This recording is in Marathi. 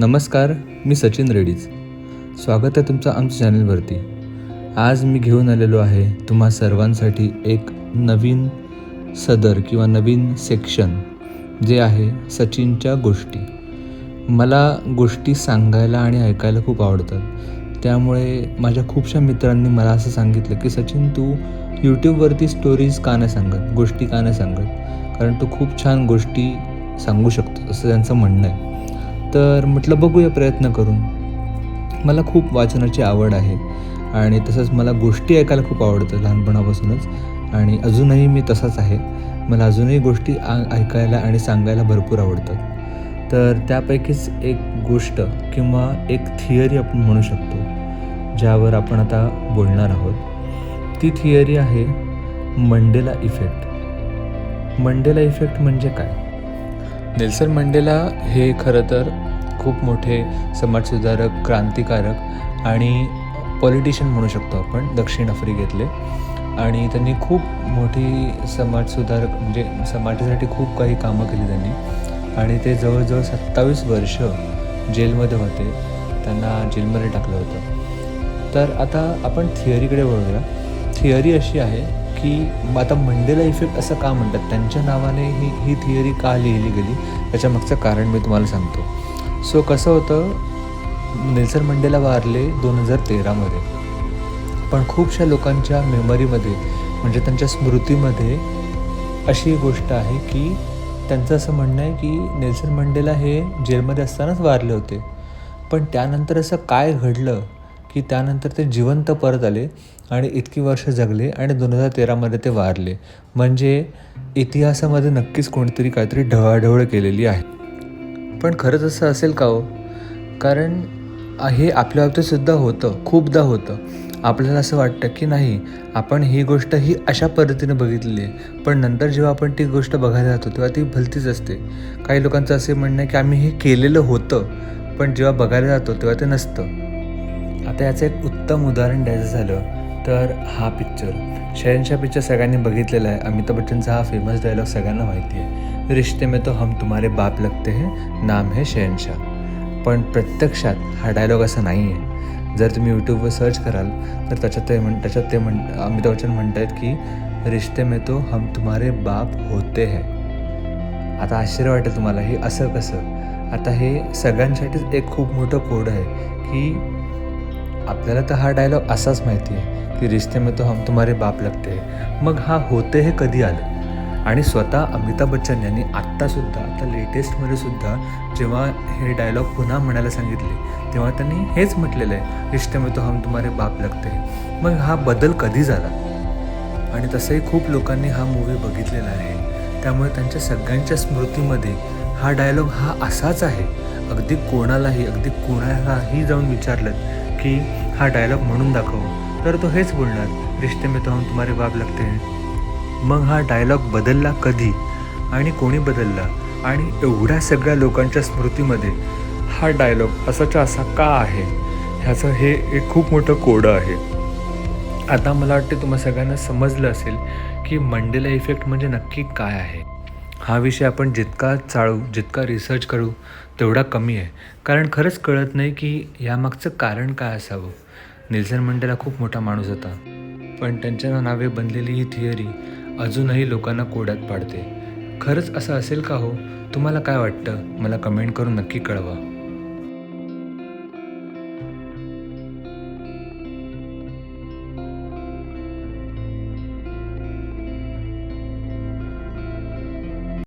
नमस्कार मी सचिन रेड्डीज स्वागत आहे तुमचं आमच्या चॅनलवरती. आज मी घेऊन आलेलो आहे तुम्हा सर्वांसाठी एक नवीन सदर किंवा नवीन सेक्शन जे आहे सचिनच्या गोष्टी. मला गोष्टी सांगायला आणि ऐकायला खूप आवडतात. त्यामुळे माझ्या खूपशा मित्रांनी मला असं सांगितलं की सचिन तू यूट्यूबवरती स्टोरीज का नाही सांगत? गोष्टी का नाही सांगत? कारण तू खूप छान गोष्टी सांगू शकतो असं त्यांचं म्हणणं आहे. तर म्हटलं बघूया प्रयत्न करून. मला खूप वाचनाची आवड आहे आणि तसंच मला गोष्टी ऐकायला खूप आवडतं लहानपणापासूनच आणि अजूनही मी तसाच आहे. मला अजूनही गोष्टी आ ऐकायला आणि सांगायला भरपूर आवडतात. तर त्यापैकीच एक गोष्ट किंवा एक थिअरी आपण म्हणू शकतो ज्यावर आपण आता बोलणार आहोत. ती थिअरी आहे मंडेला इफेक्ट. मंडेला इफेक्ट म्हणजे काय? नेल्सन मंडेला हे खरं तर खूप मोठे समाजसुधारक क्रांतिकारक आणि पॉलिटिशियन म्हणू शकतो आपण दक्षिण आफ्रिकेतले. आणि त्यांनी खूप मोठी समाजसुधारक म्हणजे समाजासाठी खूप काही कामं केली त्यांनी. आणि ते जवळजवळ सत्तावीस वर्ष जेलमध्ये होते. त्यांना जेलमध्ये टाकलं होतं. तर आता आपण थिअरीकडे वळूया. थिअरी अशी आहे की आता मंडेला इफेक्ट असं का म्हणतात? त्यांच्या नावाने ही ही थिअरी का लिहिली गेली? त्याच्यामागचं कारण मी तुम्हाला सांगतो. सो कसं होतं? नेल्सन मंडेला वारले दोन हजार तेरामध्ये. पण खूपशा लोकांच्या मेमरीमध्ये म्हणजे त्यांच्या स्मृतीमध्ये अशी गोष्ट आहे की त्यांचं असं म्हणणं आहे की नेल्सन मंडेला हे जेलमध्ये असतानाच वारले होते. पण त्यानंतर असं काय घडलं? की त्यानंतर ते जिवंत परत आले आणि इतकी वर्ष जगले आणि दोन हजार तेरामध्ये ते वारले. म्हणजे इतिहासामध्ये नक्कीच कोणीतरी काहीतरी ढवळाढवळ केलेली आहे. पण खरंच असं असेल का हो? कारण हे आपल्या बाबतीतसुद्धा होतं खूपदा होतं. आपल्याला असं वाटतं की नाही आपण ही गोष्ट ही अशा पद्धतीने बघितली आहे. पण नंतर जेव्हा आपण ती गोष्ट बघायला जातो तेव्हा ती भलतीच असते. काही लोकांचं असे म्हणणं आहे की आम्ही हे केलेलं होतं पण जेव्हा बघायला जातो तेव्हा ते नसतं. आता याचं एक उत्तम उदाहरण द्यायचं झालं तर हा पिक्चर शहनशाह पिक्चर सगळ्यांनी बघितलेला आहे. अमिताभ बच्चनचा हा फेमस डायलॉग सगळ्यांना माहिती आहे. रिश्ते में तो हम तुम्हारे बाप लगते हैं नाम है शहनशाह पण प्रत्यक्षात हा डायलॉग असा नाही आहे जर तुम्ही यूट्यूबवर सर्च कराल तर त्याच्यात ते म्हण त्याच्यात ते म्हण अमिताभ बच्चन म्हणत आहेत की रिश्ते में तो हम तुम्हारे बाप होते है. आता आश्चर्य वाटेल तुम्हाला हे असं कसं? आता हे सगळ्यांसाठीच एक खूप मोठं कोड आहे की आपल्याला तर हा डायलॉग असाच माहिती आहे की रिश्ते में तो हम तुम्हारे बाप लगते मग हा होते हे कधी आलं? आणि स्वतः अमिताभ बच्चन यांनी आत्तासुद्धा आता लेटेस्टमध्ये सुद्धा जेव्हा हे डायलॉग पुन्हा म्हणायला सांगितले तेव्हा त्यांनी हेच म्हटलेलं आहे रिश्ते में तो हम तुम्हारे बाप लगते मग हा बदल कधी झाला? आणि तसंही खूप लोकांनी हा मूवी बघितलेला आहे. त्यामुळे त्यांच्या सगळ्यांच्या स्मृतीमध्ये हा डायलॉग हा असाच आहे. अगदी कोणालाही अगदी कोणालाही जाऊन विचारलं की हा डायलॉग म्हणून दाखव. तर तो हेच बोलणार रिश्ते में तो हम तुम्हारे बाप लगते हैं. मग हा डायलॉग बदलला कधी? आणि कोणी बदलला? आणि एवढ्या सगळ्या लोकांच्या स्मृतीमध्ये हा डायलॉग असाच्या असा का आहे? ह्याचं हे एक खूप मोठं कोडं आहे. आता मला वाटते तुम्हा सगळ्यांना समजलं असेल की मंडेला इफेक्ट म्हणजे नक्की काय आहे. हा विषय आपण जितका चाळू जितका रिसर्च करू तेवढा कमी आहे. कारण खरंच कळत नाही की यामागचं कारण काय असावं. नेल्सन मंडेला खूप मोठा माणूस होता. पण त्यांच्या नावे बनलेली ही थिअरी अजूनही लोकांना कोड्यात पाडते. खरंच असं असेल का हो? तुम्हाला काय वाटतं? मला कमेंट करून नक्की कळवा.